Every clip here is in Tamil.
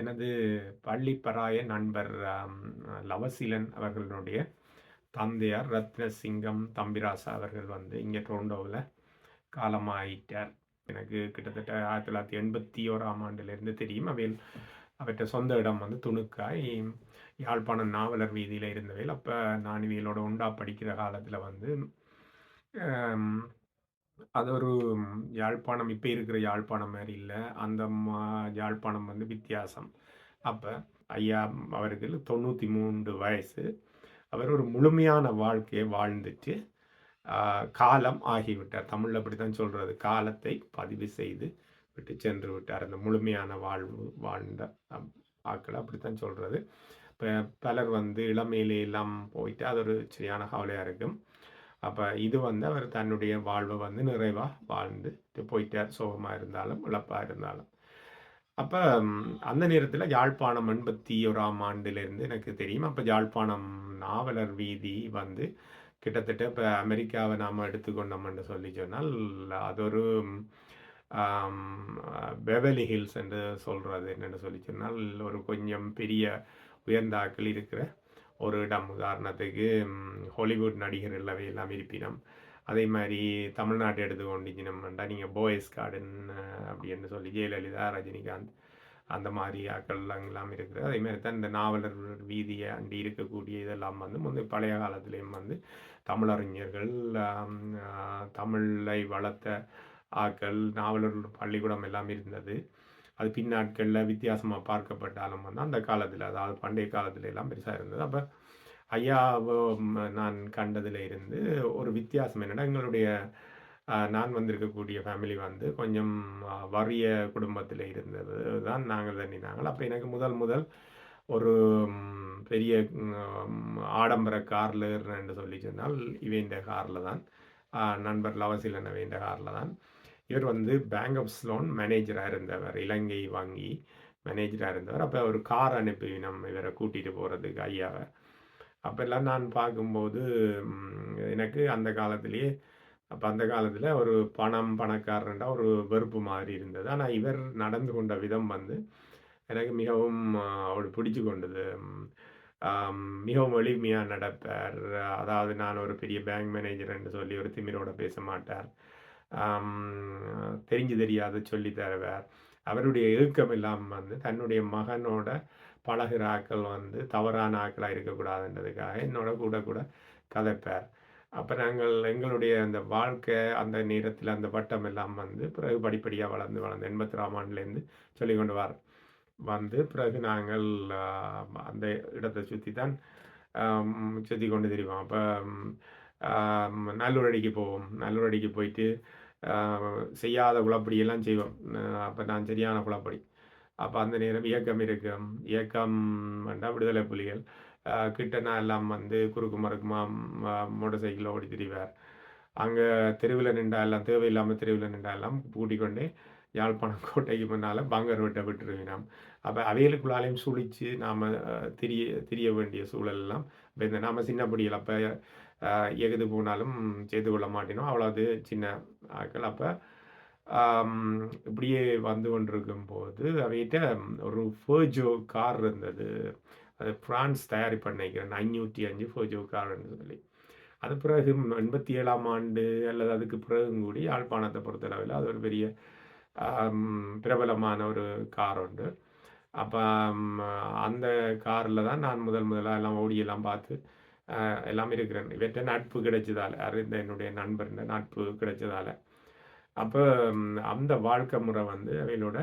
எனது பள்ளிப்பராய நண்பர் லவசீலன் அவர்களுடைய தந்தையார் ரத்னசிங்கம் தம்பிராசா அவர்கள் வந்து இங்கே டொரண்டோவில் காலமாயிட்டார். எனக்கு கிட்டத்தட்ட ஆயிரத்தி தொள்ளாயிரத்தி எண்பத்தி ஓராம் ஆண்டுலேருந்து தெரியும். அவையில் அவற்ற சொந்த இடம் வந்து துணுக்காய் யாழ்ப்பாணம் நாவலர் வீதியில் இருந்தவையில். அப்போ நான் இவையிலோட உண்டா படிக்கிற காலத்தில் வந்து அது ஒரு யாழ்ப்பாணம் இப்போ இருக்கிற யாழ்ப்பாணம் மாதிரி இல்லை. அந்த யாழ்ப்பாணம் வந்து வித்தியாசம். அப்போ ஐயா அவர்கள் தொண்ணூற்றி மூன்று வயசு. அவர் ஒரு முழுமையான வாழ்க்கையை வாழ்ந்துட்டு காலம் ஆகிவிட்டார். தமிழில் அப்படி தான் சொல்கிறது காலத்தை பதிவு செய்து விட்டு சென்று விட்டார். அந்த முழுமையான வாழ்வு வாழ்ந்த ஆக்களை அப்படித்தான் சொல்கிறது இப்போ பலர் வந்து இளமையிலே எல்லாம் போயிட்டு அது ஒரு சரியான கவலையாக இருக்கும். அப்போ இது வந்து அவர் தன்னுடைய வாழ்வை வந்து நிறைவாக வாழ்ந்துட்டு போயிட்டார். சோகமாக இருந்தாலும் இழப்பாக இருந்தாலும். அப்போ அந்த நேரத்தில் யாழ்ப்பாணம் எண்பத்தி ஓராம் ஆண்டிலிருந்து எனக்கு தெரியும். அப்போ யாழ்ப்பாணம் நாவலர் வீதி வந்து கிட்டத்தட்ட இப்போ அமெரிக்காவை நாம் எடுத்துக்கொண்டோம்னு சொல்லி சொன்னால் அது ஒரு பெவலி ஹில்ஸ் என்று சொல்கிறது என்னென்னு சொல்லி சொன்னால் ஒரு கொஞ்சம் பெரிய உயர்ந்தாக்கள் இருக்கிற ஒரு இடம். உதாரணத்துக்கு ஹாலிவுட் நடிகர் எல்லாமே எல்லாம் இருப்பினம். அதே மாதிரி தமிழ்நாட்டை எடுத்துக்கொண்டிச்சினம்டா நீங்கள் போயஸ் கார்டன் அப்படின்னு சொல்லி ஜெயலலிதா ரஜினிகாந்த் அந்த மாதிரி ஆக்கள்லாம் எல்லாம் இருக்குது அதே மாதிரி தான் இந்த நாவலர் வீதியை அண்டி இருக்கக்கூடிய இதெல்லாம் வந்து முந்தைய பழைய காலத்துலேயும் வந்து தமிழறிஞர்கள் தமிழை வளர்த்த ஆக்கள் நாவலர் பள்ளிக்கூடம் எல்லாம் இருந்தது. அது பின்னாட்களில் வித்தியாசமாக பார்க்கப்பட்டாலும் வந்து அந்த காலத்தில் அதாவது பண்டைய காலத்துல எல்லாம் பெருசாக இருந்தது. அப்போ ஐயா நான் கண்டதில் இருந்து ஒரு வித்தியாசம் என்னென்னா எங்களுடைய நான் வந்திருக்கக்கூடிய ஃபேமிலி வந்து கொஞ்சம் வறிய குடும்பத்தில் இருந்தது. தான் நாங்கள் தண்ணினாங்கள் அப்போ எனக்கு முதல் முதல் ஒரு பெரிய ஆடம்பர காரில் என்று சொல்லி சொன்னால் இவேந்த காரில் தான் நண்பர் லவசிலன் வேண்ட காரில் தான். இவர் வந்து பேங்க் ஆஃப் ஸ்லோன் மேனேஜராக இருந்தவர் இலங்கை வங்கி மேனேஜராக இருந்தவர். அப்போ ஒரு கார் அனுப்பி நம்ம இவரை கூட்டிகிட்டு போகிறதுக்கு ஐயாவை. அப்போல்லாம் நான் பார்க்கும்போது எனக்கு அந்த காலத்திலேயே அப்போ அந்த காலத்தில் ஒரு பணம் பணக்காரன்டா ஒரு வெறுப்பு மாதிரி இருந்தது. ஆனால் இவர் நடந்து கொண்ட விதம் வந்து எனக்கு மிகவும் அவள் பிடிச்சு கொண்டது. மிகவும் எளிமையாக நடப்பார். அதாவது நான் ஒரு பெரிய பேங்க் மேனேஜர் என்று சொல்லி ஒரு திமிரோட பேச மாட்டார். தெரிஞ்சு தெரியாத சொல்லி தருவார். அவருடைய இழுக்கம் இல்லாமல் வந்து தன்னுடைய மகனோட பழகிற ஆக்கள் வந்து தவறான ஆக்களாக இருக்கக்கூடாதுன்றதுக்காக என்னோட கூட கூட கதைப்பார். அப்போ நாங்கள் எங்களுடைய அந்த வாழ்க்கை அந்த நேரத்தில் அந்த வட்டம் எல்லாம் வந்து பிறகு படிப்படியாக வளர்ந்து வளர்ந்து எண்பத்தி ஆம் ஆண்டுலேருந்து சொல்லி கொண்டு வர வந்து பிறகு நாங்கள் அந்த இடத்தை சுற்றி தான் சுற்றி கொண்டு தெரிவோம். அப்போ நல்லூரடிக்கு போவோம். நல்லூரடிக்கு போயிட்டு செய்யாத குழப்படியெல்லாம் செய்வோம். அப்போ நான் சரியான குழப்படி அப்போ அந்த நேரம் இயக்கம் இருக்கும். இயக்கம் வேண்டாம் விடுதலை புலிகள். கிட்டனா எல்லாம் வந்து குறுக்கு மறுக்குமா மோட்டர் சைக்கிளில் ஓடி திரிவார். அங்கே தெருவில் நின்றா எல்லாம் தேவையில்லாமல் தெருவில் நின்றா எல்லாம் கூட்டிக்கொண்டு யாழ்ப்பாணம் கோட்டைக்கு முன்னால் பங்கர் விட்ட விட்டுருவினோம். அப்போ அவைகளுக்குள்ளாலையும் சுழித்து நாம் திரிய திரிய வேண்டிய சூழலெல்லாம் இப்போ இந்த நாம் சின்ன படியில் அப்போ எகுது போனாலும் செய்து கொள்ள மாட்டேனோ? அவ்வளோது சின்ன ஆக்கள் அப்போ இப்படியே வந்து கொண்டிருக்கும் போது அவைகிட்ட ஒரு ஃபோஜோ கார் இருந்தது. அது ஃப்ரான்ஸ் தயாரிப்பு நினைக்கிறேன். ஐநூற்றி அஞ்சு ஃபோஜோ கார்னு சொல்லி. அது பிறகு எண்பத்தி ஏழாம் ஆண்டு அல்லது அதுக்கு பிறகும் கூடி யாழ்ப்பாணத்தை பொறுத்தளவில் அது ஒரு பெரிய பிரபலமான ஒரு கார் உண்டு. அப்போ அந்த காரில் தான் நான் முதல் முதலாக எல்லாம் ஓடியெல்லாம் பார்த்து எல்லாம் இருக்கிறேன். இவற்றை நட்பு கிடைச்சதால் அறிந்த என்னுடைய நண்பர் நட்பு கிடைச்சதால. அப்போ அந்த வாழ்க்கை முறை வந்து அவைகளோட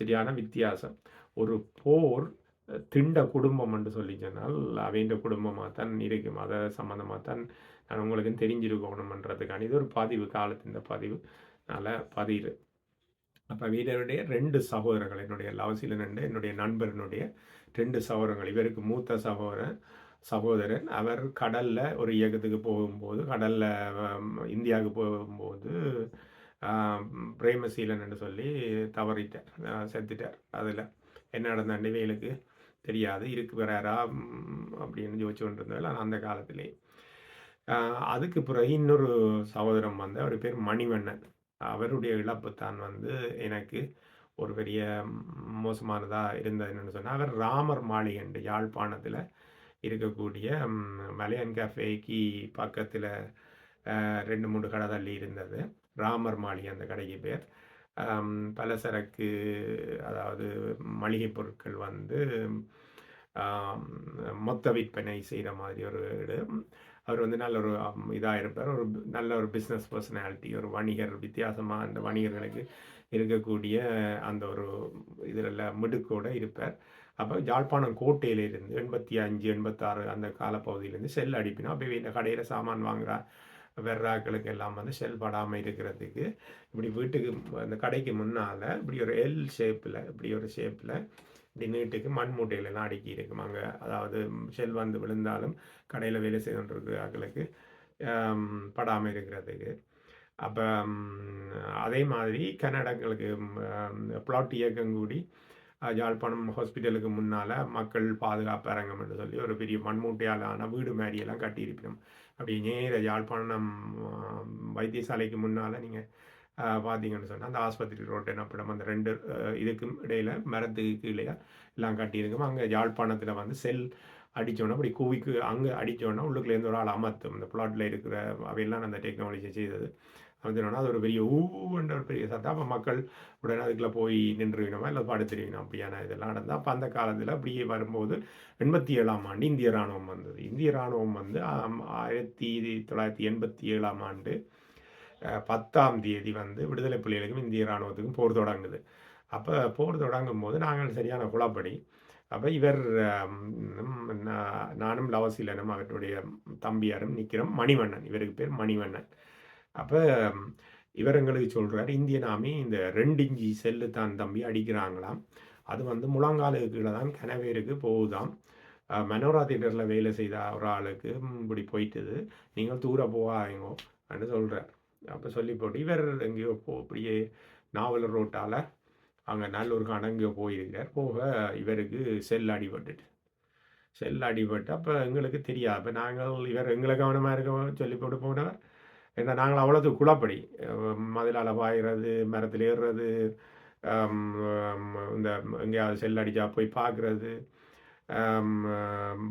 சரியான வித்தியாசம். ஒரு போர் திண்ட குடும்பம் என்று சொல்லி சொன்னால் அவைண்ட குடும்பமாக தான் இருக்கும். அதை சம்மந்தமாக தான் நான் உங்களுக்கு தெரிஞ்சிருக்கணுமன்றதுக்கான இது ஒரு பதிவு காலத்தின் பதிவு. நல்ல பதிவு. அப்போ வீரருடைய ரெண்டு சகோதரர்கள் என்னுடைய லவசிலன் என்னுடைய நண்பரனுடைய ரெண்டு சகோதரங்கள் இவருக்கு மூத்த சகோதரன் சகோதரன் அவர் கடலில் ஒரு இயக்கத்துக்கு போகும்போது கடலில் இந்தியாவுக்கு போகும்போது பிரேமசீலன் என்று சொல்லி தவறிட்டார். செத்துட்டார். அதில் என்ன நடந்த வேலுக்கு தெரியாது. இருக்கு வராரா அப்படின்னு யோசிச்சு கொண்டிருந்தால் அந்த காலத்திலே. அதுக்கு பிறகு இன்னொரு சகோதரம் வந்து அவர் பேர் மணிவண்ணன். அவருடைய இழப்பு தான் வந்து எனக்கு ஒரு பெரிய மோசமானதாக இருந்தது என்னென்னு சொன்னால் அவர் ராமர் மாளிகை யாழ்ப்பாணத்தில் இருக்கக்கூடிய மலையன் கஃபேக்கு பக்கத்தில் ரெண்டு மூணு கடை தள்ளி இருந்தது. ராமர் மாளி அந்த கடைக்கு பேர். பலசரக்கு அதாவது மளிகை பொருட்கள் வந்து மொத்த விற்பனை செய்கிற மாதிரி ஒரு இது அவர் வந்து நல்ல ஒரு இதாக இருப்பார். ஒரு நல்ல ஒரு பிஸ்னஸ் பர்சனாலிட்டி ஒரு வணிகர் வித்தியாசமாக அந்த வணிகர்களுக்கு இருக்கக்கூடிய அந்த ஒரு இதில் மிடுக்கோடு இருப்பார். அப்போ யாழ்ப்பாணம் கோட்டையிலேருந்து எண்பத்தி அஞ்சு எண்பத்தாறு அந்த காலப்பகுதியிலேருந்து செல் அடிப்பினா அப்போ இந்த கடையில் சாமான் வாங்குறா வெர்ராக்களுக்கு எல்லாம் வந்து செல்படாமல் இருக்கிறதுக்கு இப்படி வீட்டுக்கு அந்த கடைக்கு முன்னால் இப்படி ஒரு எல் ஷேப்பில் இப்படி ஒரு ஷேப்பில் இப்படி நீட்டுக்கு மண் மூட்டையிலலாம் அடுக்கி இருக்குமாங்க அதாவது செல் வந்து விழுந்தாலும் கடையில் வேலை செய்கின்றிருக்கிறார்களுக்கு படாமல் இருக்கிறதுக்கு. அப்போ அதே மாதிரி கன்னடங்களுக்கு பிளாட் இயக்கங்கூடி யாழ்ப்பாணம் ஹாஸ்பிட்டலுக்கு முன்னால் மக்கள் பாதுகாப்பு அரங்கம் என்று சொல்லி ஒரு பெரிய மண்மூட்டையாலான வீடு மாதிரியெல்லாம் கட்டியிருப்பினோம் அப்படி நேர யாழ்ப்பாணம் வைத்தியசாலைக்கு முன்னால் நீங்கள் பார்த்தீங்கன்னு சொன்னால் அந்த ஆஸ்பத்திரி ரோட்டு என்னப்படும் அந்த ரெண்டு இதுக்கும் இடையில் மரத்துக்கு கீழே எல்லாம் கட்டியிருக்கும். அங்கே யாழ்ப்பாணத்தில் வந்து செல் அடித்தோன்னா அப்படி குவிக்கு அங்கே அடித்தோன்னா உள்ளுக்குள்ளேருந்து ஒரு ஆள் அமர்த்தும். இந்த பிளாட்டில் இருக்கிற அவையெல்லாம் அந்த டெக்னாலஜி செய்தது. அப்படின்னா அது ஒரு பெரிய ஊன்ற ஒரு பெரிய சத்தம். அப்போ மக்கள் உடனே அதுக்குள்ளே போய் நின்றுவினோமா இல்லை படுத்துருவினோம் அப்படியான இதெல்லாம் நடந்தால் அப்போ அந்த காலத்தில் அப்படியே வரும்போது எண்பத்தி ஏழாம் ஆண்டு இந்திய இராணுவம் வந்தது. இந்திய இராணுவம் வந்து ஆயிரத்தி தொள்ளாயிரத்தி எண்பத்தி ஏழாம் ஆண்டு பத்தாம் தேதி வந்து விடுதலை புலிகளுக்கும் இந்திய இராணுவத்துக்கும் போர் தொடங்குது. அப்போ போர் தொடங்கும் போது நாங்கள் சரியான குழப்படி. அப்போ இவர் நானும் லவசீலனும் அவருடைய தம்பியாரும் நிற்கிறோம் மணிவண்ணன் இவருக்கு பேர் மணிவண்ணன். அப்போ இவர் எங்களுக்கு சொல்கிறார் இந்திய ஆமி இந்த ரெண்டு இஞ்சி செல்லு தான் தம்பி அடிக்கிறாங்களாம். அது வந்து முழங்காலுக்கு கீழே தான் கனவேருக்கு போகுதாம். மனோரா தியேட்டரில் வேலை செய்த ஒரு ஆளுக்கு இப்படி போயிட்டுது. நீங்கள் தூர போகாதீங்கோ அப்படின்னு சொல்கிறார் அப்போ சொல்லி போட்டு இவர் எங்கேயோ போ இப்படியே நாவல் ரோட்டால் அங்கே நல்லூருக்கு அடங்கோ போயிருக்கார். போக இவருக்கு செல் அடிபட்டுட்டு. செல் அடிபட்டு அப்போ எங்களுக்கு தெரியாது. அப்போ நாங்கள் இவர் எங்களை கவனமாக இருக்க சொல்லி போட்டு போனவர். ஏன்னா நாங்கள் அவ்வளோது குழப்படி. மதிலால் பாய்கிறது மரத்தில் ஏறுறது இந்த எங்கேயாவது செல் அடித்தா போய் பார்க்குறது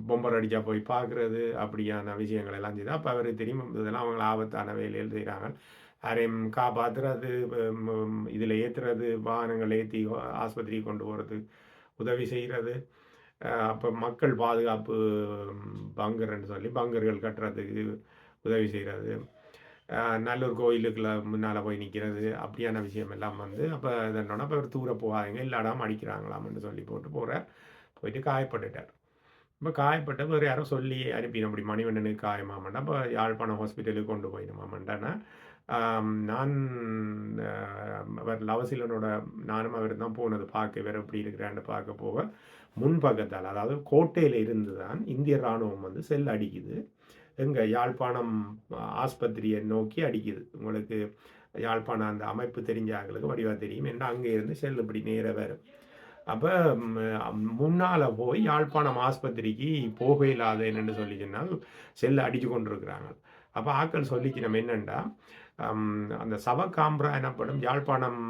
பொம்பர் அடித்தா போய் பார்க்குறது அப்படியான விஷயங்கள் எல்லாம் செய்து. அப்போ அவருக்கு தெரியும் இதெல்லாம் அவங்களை ஆபத்தான வேலையில் செய்கிறாங்க யாரையும் காப்பாற்றுறது இதில் ஏற்றுறது வாகனங்கள் ஏற்றி ஆஸ்பத்திரிக்கு கொண்டு போகிறது உதவி செய்கிறது அப்போ மக்கள் பாதுகாப்பு பங்கர்ன்னு சொல்லி பங்கர்கள் கட்டுறதுக்கு உதவி செய்கிறது நல்லூர் கோயிலுக்குள்ள முன்னால் போய் நிற்கிறது அப்படியான விஷயம் எல்லாம் வந்து அப்போ இதனோட இப்போ ஒரு தூர போகாதீங்க இல்லாடாமல் அடிக்கிறாங்களாம்னு சொல்லி போட்டு போகிறார் போயிட்டு காயப்பட்டுட்டார். இப்போ காயப்பட்ட வேறு யாரும் சொல்லி அனுப்பினோம் அப்படி மணிவண்ணனுக்கு காயமாமண்டா அப்போ யாழ்ப்பாணம் ஹாஸ்பிட்டலுக்கு கொண்டு போயிடுமாமண்டானா நான் அவர் லவசிலனோட நானும் அவர் தான் போனது பார்க்க வேறு எப்படி இருக்கிறான்னு பார்க்க போக முன்பக்கத்தால் அதாவது கோட்டையில் இருந்து தான் இந்திய இராணுவம் வந்து செல் அடிக்குது. எங்கள் யாழ்ப்பாணம் ஆஸ்பத்திரியை நோக்கி அடிக்குது. உங்களுக்கு யாழ்ப்பாணம் அந்த அமைப்பு தெரிஞ்ச ஆங்களுக்கு வடிவாக தெரியும். என்ன அங்கே இருந்து செல் இப்படி நேராக வேறு அப்போ முன்னால் போய் யாழ்ப்பாணம் ஆஸ்பத்திரிக்கு போக இல்லாத என்னென்னு சொல்லி சொன்னால் அடித்து கொண்டு இருக்கிறாங்க அப்போ ஆக்கள் சொல்லிக்கு நம்ம என்னென்னா அந்த சவகாம்ரா எனப்படும் யாழ்ப்பாணம்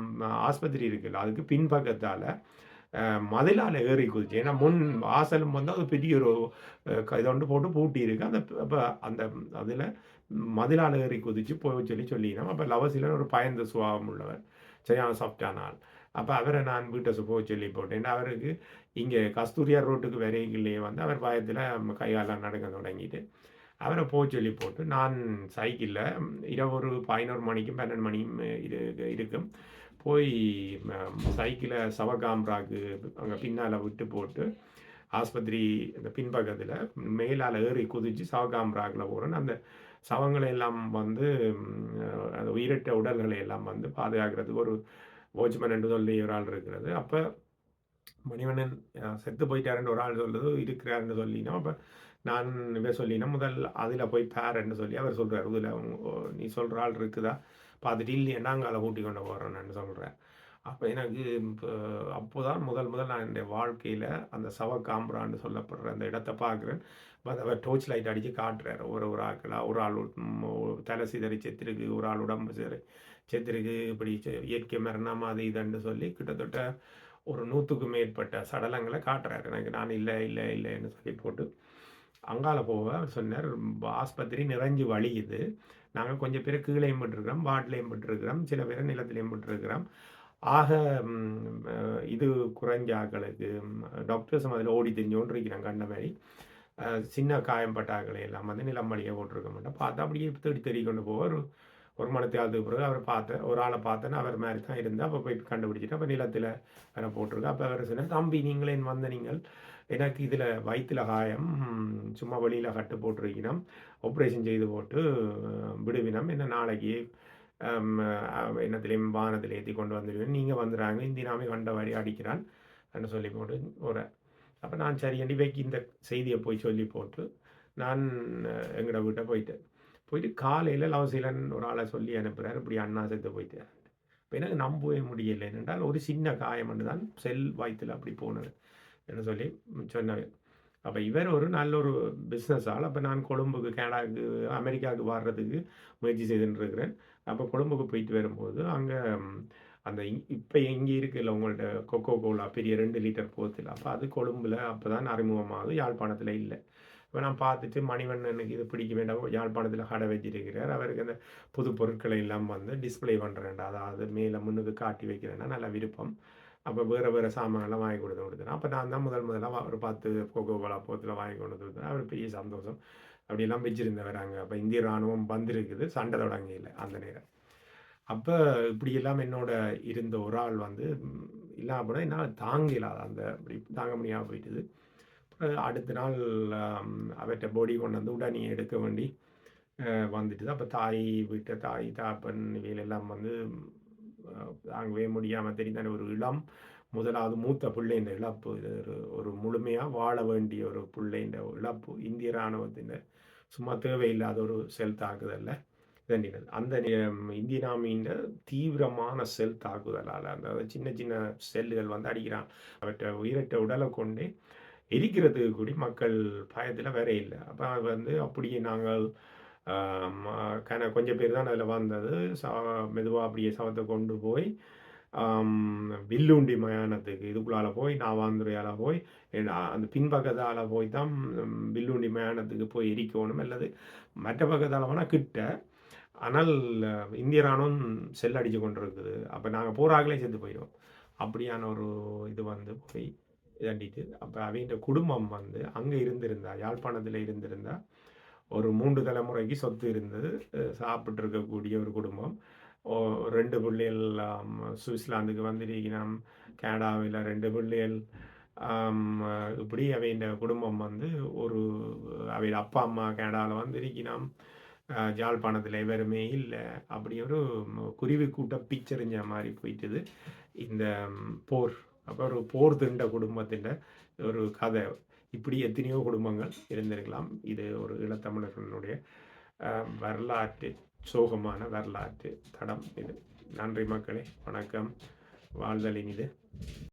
ஆஸ்பத்திரி இருக்குல்ல அதுக்கு பின்பக்கத்தால் மதிலால் ஏறி குதிச்சு ஏன்னா முன் வாசலும் வந்து அது பெரிய ஒரு இதொண்டு போட்டு பூட்டி இருக்கு. அந்த அப்போ அந்த அதில் மதிலால் ஏறி குதிச்சு போய் சொல்லி சொல்லினோம். அப்போ லவசிலன் ஒரு பயந்த சுபாவம் உள்ளவர் சரியான ஆள் அப்போ அவரை நான் வீட்டை போக சொல்லி போட்டேன். அவருக்கு இங்கே கஸ்தூரியார் ரோட்டுக்கு வரையிலேயே வந்து அவர் பயத்தில் கையாலாம் நடக்க தொடங்கிட்டு அவரை போக சொல்லி போட்டு நான் சைக்கிளில் இரவு ஒரு பதினோரு மணிக்கும் பன்னெண்டு மணியும் இருக்கும். போய் சைக்கிளை சவகாம்ராக்கு அங்கே பின்னால் விட்டு போட்டு ஆஸ்பத்திரி அந்த பின்பக்கத்தில் மேலால் ஏறி குதித்து சவகாம்ராக்கில் போகிறேன் அந்த சவங்களை எல்லாம் வந்து அந்த உயிரிட்ட உடல்களை எல்லாம் வந்து பாதுகாக்கிறதுக்கு ஒரு வாட்ச்மேன் என்று சொல்லி ஒரு ஆள் இருக்கிறது. அப்போ மணிவண்ணன் செத்து போயிட்டாருன்னு ஒரு ஆள் சொல்லுது இருக்கிறாருன்னு சொல்லினோம். அப்போ நான் இவர் சொல்லினா முதல் அதில் போய் பேரன்னு சொல்லி அவர் சொல்கிறார் இதில் நீ சொல்கிற ஆள் இருக்குதா? பார்த்துட்டு இல்லையே நாங்கள் அதை கூட்டி கொண்டு போகிறோன்னு சொல்கிறேன் அப்போ எனக்கு இப்போ அப்போதான் முதல் முதல் நான் என்னுடைய வாழ்க்கையில் அந்த சவ காம்பரான்னு சொல்லப்படுற அந்த இடத்த பார்க்குறேன் அவர் டோர்ச் லைட் அடித்து காட்டுறாரு. ஒரு ஒரு ஆக்களாக ஒரு ஆள் தலை சிதறி செத்துருக்கு ஒரு ஆள் உடம்பு சிதறி செத்துருக்கு இப்படி இயற்கை மரணம் அது இதுன்னு சொல்லி கிட்டத்தட்ட ஒரு நூற்றுக்கும் மேற்பட்ட சடலங்களை காட்டுறாரு. எனக்கு நான் இல்லை இல்லை இல்லைன்னு சொல்லி போட்டு அங்கால போக அவர் சொன்னார் ஆஸ்பத்திரி நிறைஞ்சு வழியுது. நாங்கள் கொஞ்சம் பேர் கீழேயும் பட்டிருக்கிறோம் வாட்டிலையும் பட்டிருக்கிறோம் சில பேர் நிலத்திலையும் பட்டிருக்கிறோம். ஆக இது குறைஞ்ச ஆக்களுக்கு டாக்டர்ஸும் அதில் ஓடி தெரிஞ்சோன்றிருக்கிறாங்க கண்ட மாதிரி. சின்ன காயம்பட்ட ஆக்களை எல்லாம் வந்து நிலம் வழியாக போட்டிருக்க மாட்டோம். பார்த்தா அப்படியே தேடி தெரிய கொண்டு போக ஒரு ஒரு மணத்தையாவது பிறகு அவர் பார்த்தேன் ஒரு ஆளை பார்த்தேன்னு அவர் மாதிரி தான் இருந்தால் அப்போ போய் கண்டுபிடிச்சிட்டு அப்போ நிலத்தில் வேற போட்டிருக்கு. அப்போ அவர் சொன்னார் தம்பி நீங்களே வந்த நீங்கள் எனக்கு இதில் வயிற்றில் காயம் சும்மா வெளியில் கட்டு போட்டிருக்கினோம் ஆப்ரேஷன் செய்து போட்டு விடுவினம். என்ன நாளைக்கு என்னத்திலையும் வானத்தில் ஏற்றி கொண்டு வந்துடுவேன். நீங்கள் வந்துடுறாங்க இந்தினாமே கண்ட வழி அடிக்கிறான் என்று சொல்லி போட்டு ஒரு அப்போ நான் சரி வைக்கி இந்த செய்தியை போய் சொல்லி போட்டு நான் எங்களோட வீட்டை போயிட்டேன் போயிட்டு காலையில் லவசீலன் ஒரு ஆளை சொல்லி அனுப்புகிறார் இப்படி அண்ணா சேர்த்து போயிட்டு இப்போ எனக்கு நம்பவே முடியலை. என்றால் ஒரு சின்ன காயம் தான் செல் வாய்த்தில் அப்படி போனது. என்று சொல்லி சொன்னார். அப்போ இவர் ஒரு நல்ல ஒரு பிஸ்னஸ் ஆள். அப்போ நான் கொழும்புக்கு கனடாவுக்கு அமெரிக்காவுக்கு வர்றதுக்கு முயற்சி செய்துன்னு இருக்கிறேன். அப்போ கொழும்புக்கு போயிட்டு வரும்போது அங்கே அந்த இப்போ எங்கே இருக்குல்ல உங்கள்ட்ட கொக்கோ கோலா பெரிய ரெண்டு லிட்டர் போத்தில். அப்போ அது கொழும்பில் அப்போ தான் அறிமுகமாகுது. யாழ்ப்பாணத்தில் இல்லை. இப்போ நான் பார்த்துட்டு மணிவண்ணனுக்கு இது பிடிக்க வேண்டாம். யாழ்ப்பாணத்தில் கடை வச்சிருக்கிறார். அவருக்கு அந்த புது பொருட்களை எல்லாம் வந்து டிஸ்பிளே பண்ணுறேன்டா அதாவது மேலே முன்னுக்கு காட்டி வைக்கிறேன்னா நல்ல விருப்பம். அப்போ வேறு வேறு சாமான்லாம் வாங்கி கொடுத்து கொடுத்தேன். அப்போ நான் தான் முதல் முதலாக ஒரு பத்து கோகோ கோலா போத்தில் வாங்கி கொண்டு கொடுத்தேன். அவர் பெரிய சந்தோஷம். அப்படிலாம் வச்சுருந்தவர் அங்கே. அப்போ இந்திய இராணுவம் வந்திருக்குது. சண்டை தொடங்கியில் அந்த நேரம். அப்போ இப்படியெல்லாம் என்னோட இருந்த ஒரு ஆள் வந்து இல்லாமல் போனால் என்னால் தாங்கலாது அந்த இப்படி தாங்க முடியாமல் போயிட்டுது. அடுத்த நாள் அவர்கிட்ட பொடி கொண்டு வந்து உடனே எடுக்க வேண்டி வந்துட்டு அப்போ தாய் வீட்டை தாய் தாப்பன் இவையிலெல்லாம் வந்து தாங்கவே முடியாமல் தெரிந்தான ஒரு இளம் முதலாவது மூத்த பிள்ளைன்ற இழப்பு. இது ஒரு ஒரு முழுமையாக வாழ வேண்டிய ஒரு பிள்ளைன்ற இழப்பு. இந்திய இராணுவத்தின் சும்மா தேவையில்லாத ஒரு செல் தாக்குதலில். தண்டினது அந்த இந்திய நாமின் தீவிரமான செல் தாக்குதலால் அந்த சின்ன சின்ன செல்லுகள் வந்து அடிக்கிறான். அவற்றை உயிரற்ற உடலை கொண்டு எரிக்கிறதுக்கு கூடி மக்கள் பயத்தில் வேற இல்லை. அப்போ வந்து அப்படியே நாங்கள் கன கொஞ்சம் பேர் தான் அதில் வந்தது சா மெதுவாக அப்படியே சவத்தை கொண்டு போய் வில்லுண்டி மயானத்துக்கு இதுக்குள்ளால் போய் நாவாந்துறையால் போய் அந்த பின்பக்கத்தால் போய் தான் வில்லுண்டி மயானத்துக்கு போய் எரிக்கணும். அல்லது மற்ற பக்கத்தால் வேணால் கிட்ட. ஆனால் இந்திய ராணுவம் செல் அடித்து கொண்டிருக்குது. அப்போ நாங்கள் போராகலே செத்து போயிடுவோம். அப்படியான ஒரு இது வந்து போய் இதாண்டிட்டு அப்போ அவங்க குடும்பம் வந்து அங்கே இருந்திருந்தா யாழ்ப்பாணத்தில் இருந்திருந்தா ஒரு மூன்று தலைமுறைக்கு சொத்து இருந்தது. சாப்பிட்டு இருக்கக்கூடிய ஒரு குடும்பம். ரெண்டு பிள்ளைகள் சுவிட்சர்லாந்துக்கு வந்திருக்கிறோம். கனடாவில் ரெண்டு பிள்ளைகள். இப்படி அவையின் குடும்பம் வந்து ஒரு அவை அப்பா அம்மா கனடாவில் வந்திருக்கிறோம். ஜாழ்ப்பாணத்தில் எவருமே இல்லை. அப்படி ஒரு குருவி கூட்ட பிச்சரிஞ்ச மாதிரி போயிட்டுது. இந்த போர். அப்போ ஒரு போர் திண்ட குடும்பத்தின் ஒரு கதை. இப்படி எத்தனையோ குடும்பங்கள் இருந்திருக்கலாம். இது ஒரு ஈழத்தமிழர்களுடைய வரலாற்று சோகமான வரலாற்று தடம் இது. நன்றி மக்களே. வணக்கம். வாழ்தலின் இது.